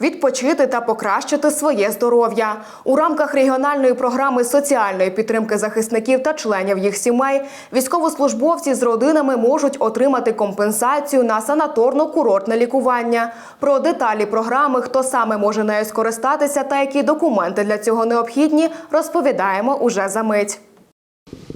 Відпочити та покращити своє здоров'я у рамках регіональної програми соціальної підтримки захисників та членів їх сімей. Військовослужбовці з родинами можуть отримати компенсацію на санаторно-курортне лікування. Про деталі програми, хто саме може нею скористатися та які документи для цього необхідні, розповідаємо уже за мить.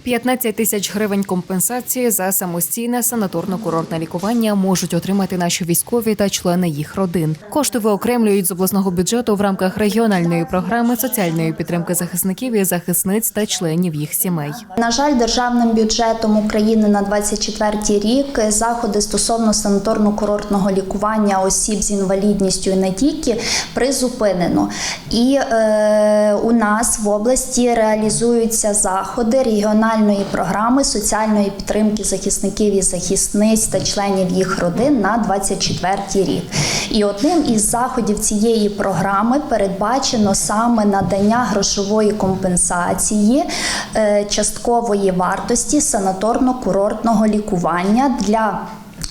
15 тисяч гривень компенсації за самостійне санаторно-курортне лікування можуть отримати наші військові та члени їх родин. Кошти виокремлюють з обласного бюджету в рамках регіональної програми соціальної підтримки захисників і захисниць та членів їх сімей. На жаль, державним бюджетом України на 24 рік заходи стосовно санаторно-курортного лікування осіб з інвалідністю і не тільки призупинено. І е, у нас в області реалізуються заходи регіональної програми соціальної підтримки захисників і захисниць та членів їх родин на 24 рік. І одним із заходів цієї програми передбачено саме надання грошової компенсації е, часткової вартості санаторно-курортного лікування для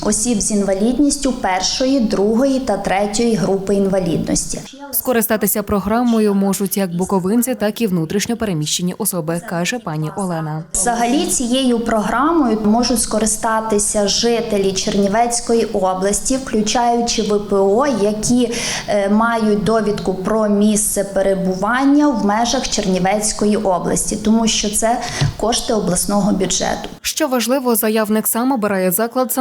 осіб з інвалідністю першої, другої та третьої групи інвалідності. Скористатися програмою можуть як буковинці, так і внутрішньо переміщені особи, каже пані Олена. Взагалі цією програмою можуть скористатися жителі Чернівецької області, включаючи ВПО, які е, мають довідку про місце перебування в межах Чернівецької області, тому що це кошти обласного бюджету. Що важливо, заявник сам обирає заклад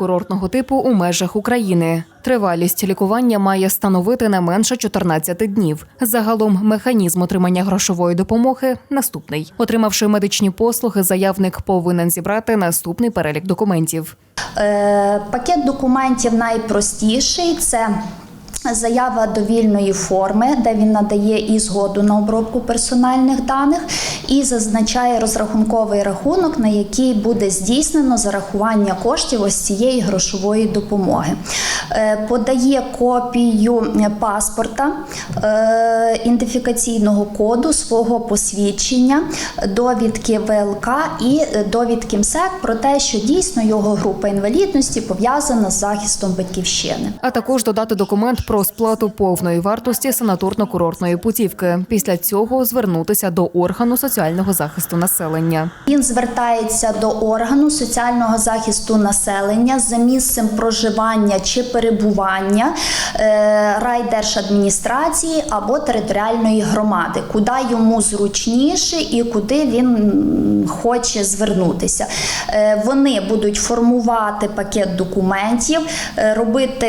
санаторно-курортного типу у межах України. Тривалість лікування має становити не менше 14 днів. Загалом механізм отримання грошової допомоги наступний. Отримавши медичні послуги, заявник повинен зібрати наступний перелік документів. Е, Пакет документів найпростіший це. Заява довільної форми, де він надає і згоду на обробку персональних даних, і зазначає розрахунковий рахунок, на який буде здійснено зарахування коштів ось цієї грошової допомоги. Е, Подає копію паспорта, е, ідентифікаційного коду, свого посвідчення, довідки ВЛК і довідки МСЕК про те, що дійсно його група інвалідності пов'язана з захистом батьківщини. А також додати документ про сплату повної вартості санаторно-курортної путівки. Після цього звернутися до органу соціального захисту населення. Він звертається до органу соціального захисту населення за місцем проживання чи перебування е, райдержадміністрації або територіальної громади, куди йому зручніше і куди він хоче звернутися. Е, Вони будуть формувати пакет документів, е, робити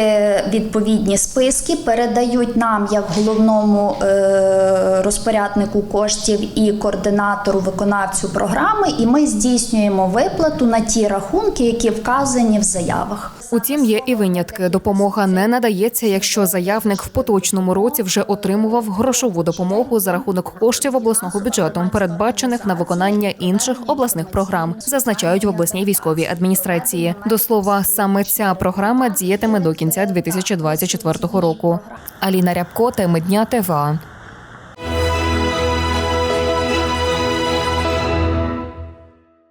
відповідні списки, передають нам як головному е, розпоряднику коштів і координатору виконавцю програми, і ми здійснюємо виплату на ті рахунки, які вказані в заявах. Утім, є і винятки. Допомога не надається, якщо заявник в поточному році вже отримував грошову допомогу за рахунок коштів обласного бюджету, передбачених на виконання інших обласних програм, зазначають в обласній військовій адміністрації. До слова, саме ця програма діятиме до кінця 2024 року. Аліна Рябко, теми дня ТВА.